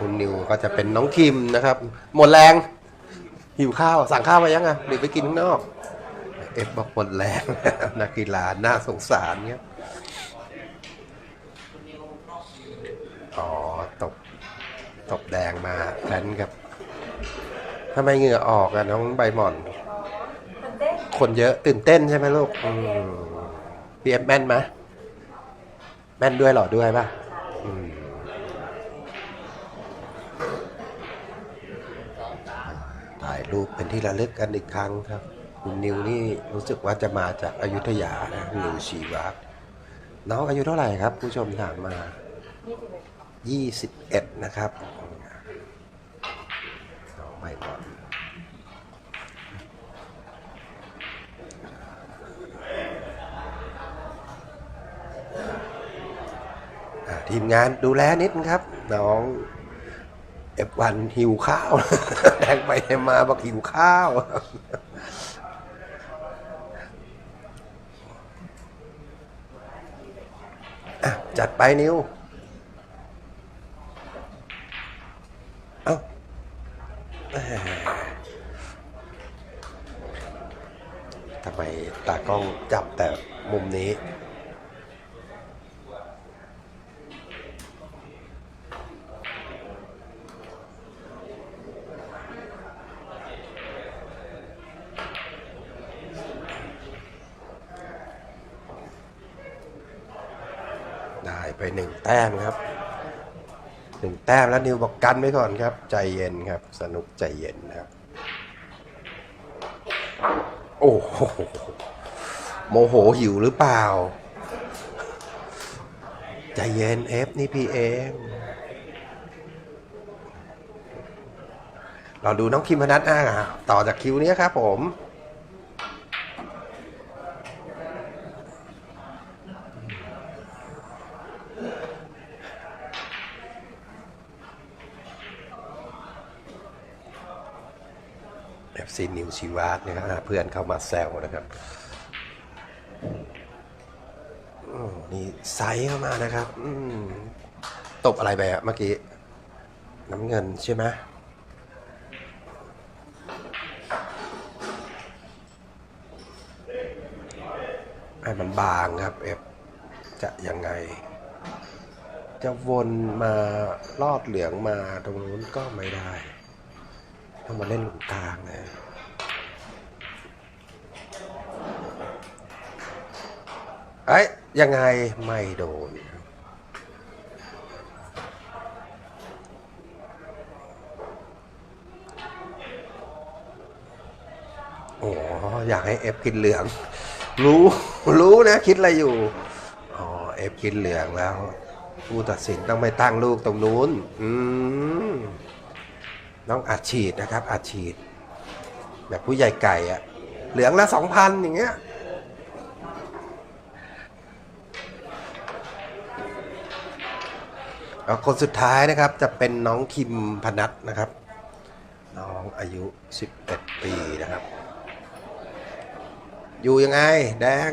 คุณนิวก็จะเป็นน้องคิมนะครับ หมดแรงหิวข้าวสั่งข้าวมายังอะหรือไปกินข้างนอก เอฟบอกหมดแรงนักกีฬาน่าสงสารเงี้ยอ๋อตบตบแดงมาแพลนกับทำไมเหงื่อออกอะน้องใบหม่อน คนเยอะตื่นเต้นใช่ไหมลูกพี่เอฟแม่นไหมแม่นด้วยหรอด้วยป่ะอืมถ่าย รูปเป็นที่ระลึกกันอีกครั้งครับคุณนิวนี่รู้สึกว่าจะมาจากอายุทยานะนิวชีวัตน้องอายุเท่าไหร่ครับ ผู้ชมถามมา 21 นะครับน้องใบหม่อนอ่าทีมงานดูแลนิดครับ น้อง อฟวันหิวข้าวแดงไปแดงมาบอกหิวข้าว จัดไปนิวเอ้าทำไมตากล้องจับแต่มุมนี้ ไปหนึ่งแต้มครับหนึ่งแต้มแล้วนิวบอกกันไว้ก่อนครับ ใจเย็นครับ สนุกใจเย็นครับ โอ้โหโมโหหิวหรือเปล่า ใจเย็นเอฟนี่พี่เองเราดูน้องคิมพนัทอะต่อจากคิวนี้ครับผม ซีนิวชีวาสนะครับเพื่อนเข้ามาแซวนะครับนี่ไซส์เข้ามานะครับตบอะไรไปอะเมื่อกี้ น้ำเงินใช่ไหมไอ้มันบางครับเอฟจะยังไง จะวนมาลอดเหลืองมาตรงนู้นก็ไม่ได้ ต้องมาเล่นหลุมกลางนะเอ้ยยังไงไม่โดนโอ้อยากให้เอฟกินเหลือง รู้รู้นะคิดอะไรอยู่อ๋อเอฟกินเหลืองแล้ว ผู้ตัดสินต้องไปตั้งลูกตรงนู้น อืม ต้องอัดฉีดนะครับ อัดฉีด แบบผู้ใหญ่ไก่อะเหลืองละสองพันอย่างเงี้ยแล้วคนสุดท้ายนะครับจะเป็นน้องคิมพนัทนะครับ น้องอายุ 11 ปีนะครับ อยู่ยังไง แดง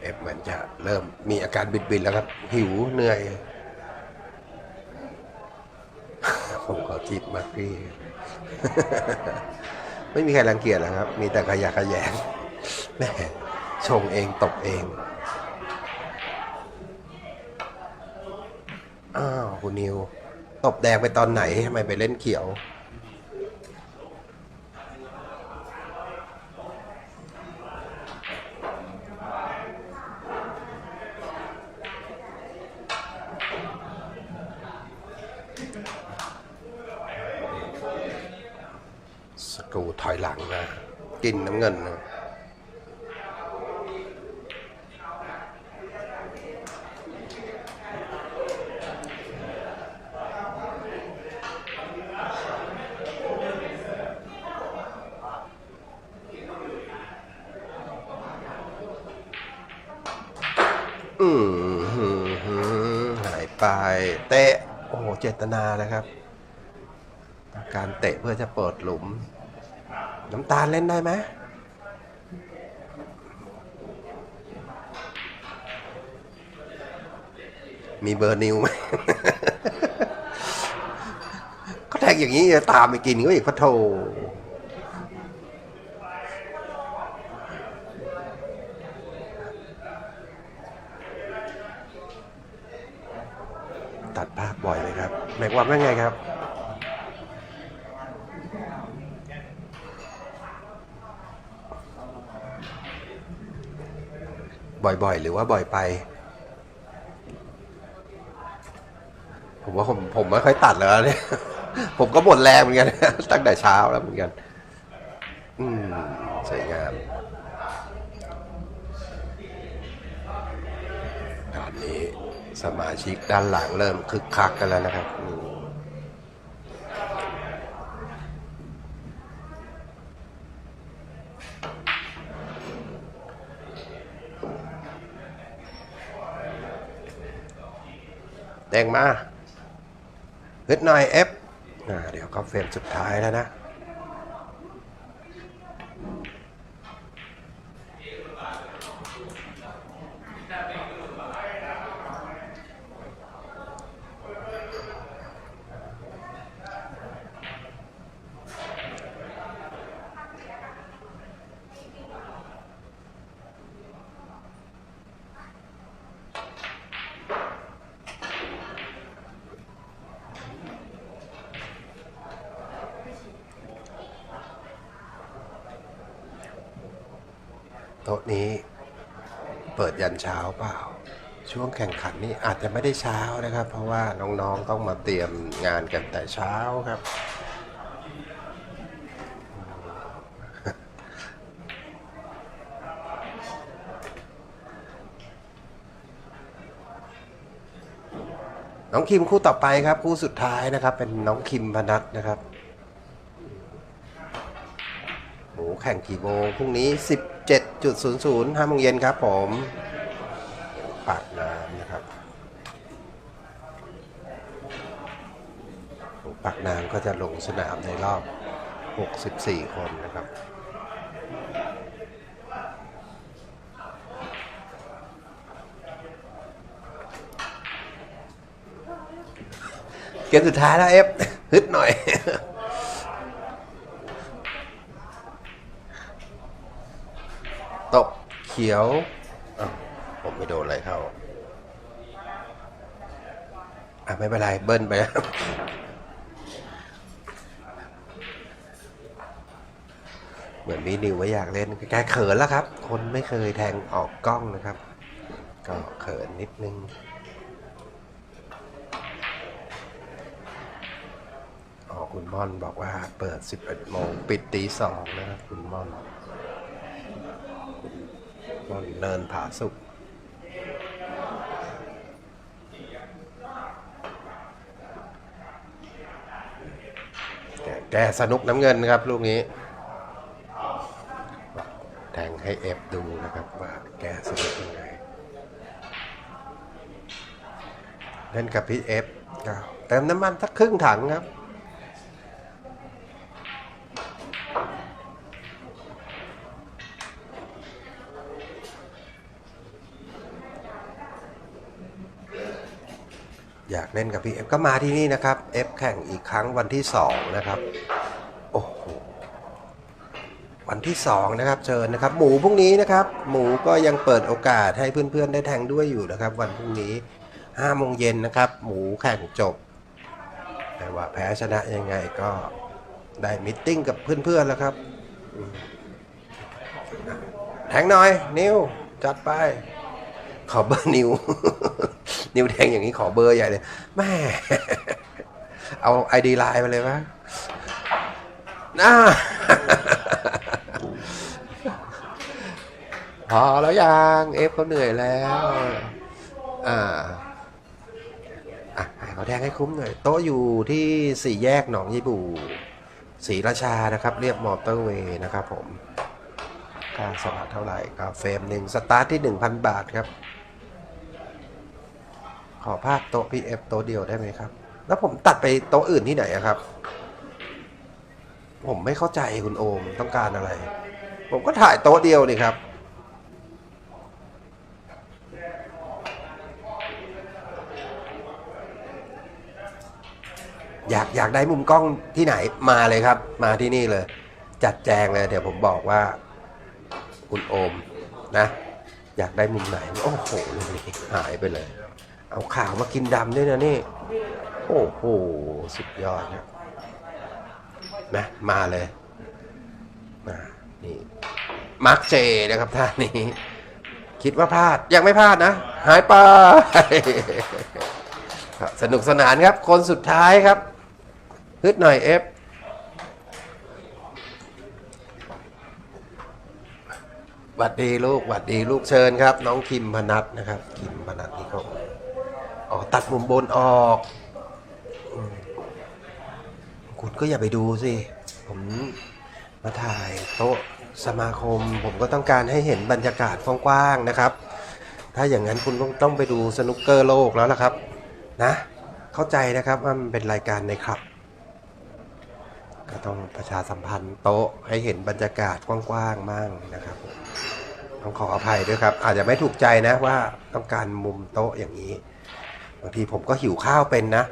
เอฟเหมือนจะเริ่ มีอาการบิดๆแล้วครับ หิวเหนื่อย ผมขอจิบมากพี่ ไม่มีใครรังเกียจหรอกครับ มีแต่ขยะขยงแม่ชงเองตบเอง อ้าว คุณนิว ตบแดงไปตอนไหนทำไมไปเล่นเขียว สกรูถอยหลังนะ กินน้ำเงินนะอืมหืมหืมหายไป เตะ โอ้โห เจตนานะครับ การเตะเพื่อจะเปิดหลุม น้ำตาลเล่นได้ไหมมีเบอร์นิวไหมก็แทงอย่างนี้จะตามไปกินก็อีกพะโทตัดภาพบ่อยเลยครับแม็กว่าเป็นไงครับ บ่อยๆ หรือว่าบ่อยไป ผมว่าผมผมไม่ค่อยตัดแล้วเนี่ย ผมก็หมดแรงเหมือนกันตั้งแต่เช้าแล้วเหมือนกัน อืมสวยงามตอนนี้สมาชิกด้านหลังเริ่มคึกคักกันแล้วนะครับ แดงมาฮึดหน่อยเอฟเดี๋ยวก็เฟรมสุดท้ายแล้วนะ โต๊ะนี้เปิดยันเช้าเปล่า ช่วงแข่งขันนี่อาจจะไม่ได้เช้านะครับ เพราะว่าน้องๆต้องมาเตรียมงานกันแต่เช้าครับ น้องคิมคู่ต่อไปครับ คู่สุดท้ายนะครับ เป็นน้องคิมพนัทนะครับหมูแข่งกี่โมงพรุ่งนี้ 17.00 5โมงเย็นครับผมปากน้ำนะครับปากน้ำก็จะลงสนามในรอบ 64 คนนะครับเกมสุดท้ายแล้วเอฟฮึดหน่อย ตบเขียวอ้าวผมไม่โดนอะไรเข้า อะ ไม่เป็นไร เบิ้ลไปแล้วเหมือนมีนิวไว้อยากเล่นแกเขินแล้วครับ คนไม่เคยแทงออกกล้องนะครับ ก็เขินนิดนึงอ๋อคุณม่อนบอกว่าเปิด 11โมงปิดตีสองนะครับ คุณม่อน ม่อนเนินผาสุกแกสนุกน้ำเงินครับ ลูกนี้ แทงให้เอฟดูนะครับว่าแกสนุกยังไงเล่นกับพี่เอฟเติมน้ำมันสักครึ่งถังครับ อยากเล่นกับพี่เอฟก็มาที่นี่นะครับเอฟแข่งอีกครั้งวันที่สองนะครับโอ้โหวันที่สองนะครับเชิญนะครับ หมูพรุ่งนี้นะครับ หมูก็ยังเปิดโอกาสให้เพื่อนๆได้แทงด้วยอยู่นะครับ วันพรุ่งนี้ห้าโมงเย็นนะครับ หมูแข่งจบ แต่ว่าแพ้ชนะยังไงก็ได้มิทติ้งกับเพื่อนๆแล้วครับแทงหน่อย นิวจัดไปขอเบอร์นิว นิวแทงอย่างนี้ขอเบอร์ใหญ่เลยแม่เอาไอดีไลน์มาเลยวะน่าพอแล้วยังเอฟเขาเหนื่อยแล้ว อ่าอะเขาแทงให้คุ้มหน่อย โต๊ะอยู่ที่สี่แยกหนองยี่บูศรีราชานะครับ เรียบมอเตอร์เวย์นะครับผมค่าสมัครเท่าไหร่ก็เฟรมหนึ่งสตาร์ทที่ 1,000 บาทครับ ขอภาพโต๊ะ PF โต๊ะเดียวได้ไหมครับ แล้วผมตัดไปโต๊ะอื่นที่ไหนครับ ผมไม่เข้าใจคุณโอมต้องการอะไร ผมก็ถ่ายโต๊ะเดียวนี่ครับ อยากอยากได้มุมกล้องที่ไหนมาเลยครับ มาที่นี่เลย จัดแจงเลย เดี๋ยวผมบอกว่า คุณโอมนะ อยากได้มุมไหน โอ้โหนี่หายไปเลย เอาขาวมากินดำด้วยนะนี่ โอ้โห สุดยอดนะนะมาเลยมานี่มาร์คเจนะครับท่านนี้ คิดว่าพลาดยังไม่พลาดนะ หายไปสนุกสนานครับ คนสุดท้ายครับฮึดหน่อยเอฟหวัดดีลูกหวัดดีลูกเชิญครับ น้องคิมพนัทนะครับ คิมพนัทนี่เขา อ๋อตัดมุมบนออกอคุณก็อย่าไปดูสิ ผมมาถ่ายโต๊ะสมาคม ผมก็ต้องการให้เห็นบรรยากาศกว้างๆนะครับ ถ้าอย่างนั้นคุณต้องต้องไปดูสนุกเกอร์โลกแล้วล่ะครับ นะ เข้าใจนะครับว่ามันเป็นรายการในคลับ ก็ต้องประชาสัมพันธ์โต๊ะให้เห็นบรรยากาศกว้างๆมั่งนะครับผมต้องขออภัยด้วยครับ อาจจะไม่ถูกใจนะว่าต้องการมุมโต๊ะอย่างนี้ บางทีผมก็หิวข้าวเป็นนะ